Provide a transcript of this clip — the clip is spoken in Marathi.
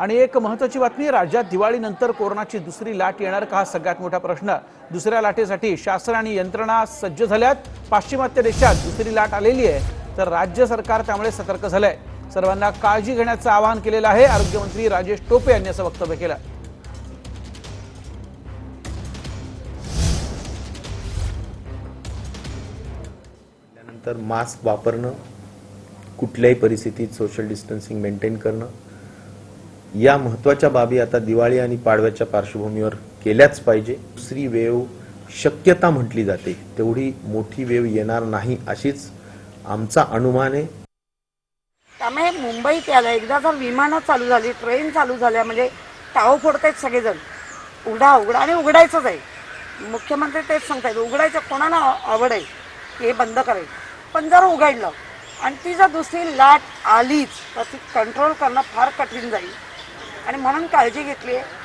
आणि एक महत्वाची बातमी राज्यात दिवाळीनंतर कोरोनाची दुसरी लाट येणार का हा सगळ्यात मोठा प्रश्न. दुसऱ्या लाटेसाठी शासन आणि यंत्रणा सज्ज झाल्यात. पाश्चिमात्य देशात दुसरी लाट आलेली आहे. तर राज्य सरकार त्यामुळे सतर्क झालंय. सर्वांना काळजी घेण्याचं आवाहन केलेलं आहे आरोग्यमंत्री राजेश टोपे यांनी असं वक्तव्य केलं. त्यानंतर मास्क वापरणं कुठल्याही परिस्थितीत सोशल डिस्टन्सिंग मेंटेन करणं या महत्त्वाच्या बाबी आता दिवाळी आणि पाडव्याच्या पार्श्वभूमीवर केल्याच पाहिजे. दुसरी वेव शक्यता म्हटली जाते. तेवढी मोठी वेव येणार नाही अशीच आमचा अनुमान आहे. त्यामुळे मुंबईत यायला एकदा जर विमानं चालू झाली ट्रेन चालू झाल्या म्हणजे टाव फोडतायत सगळेजण. उघडा उघडा आणि उघडायचंच आहे. मुख्यमंत्री तेच सांगतायत उघडायचं कोणाला आवड आहे हे बंद करायचं पण जर उघडलं आणि ती जर दुसरी लाट आलीच तर ती कंट्रोल करणं फार कठीण जाईल. आणि म्हणून काळजी घेतली आहे.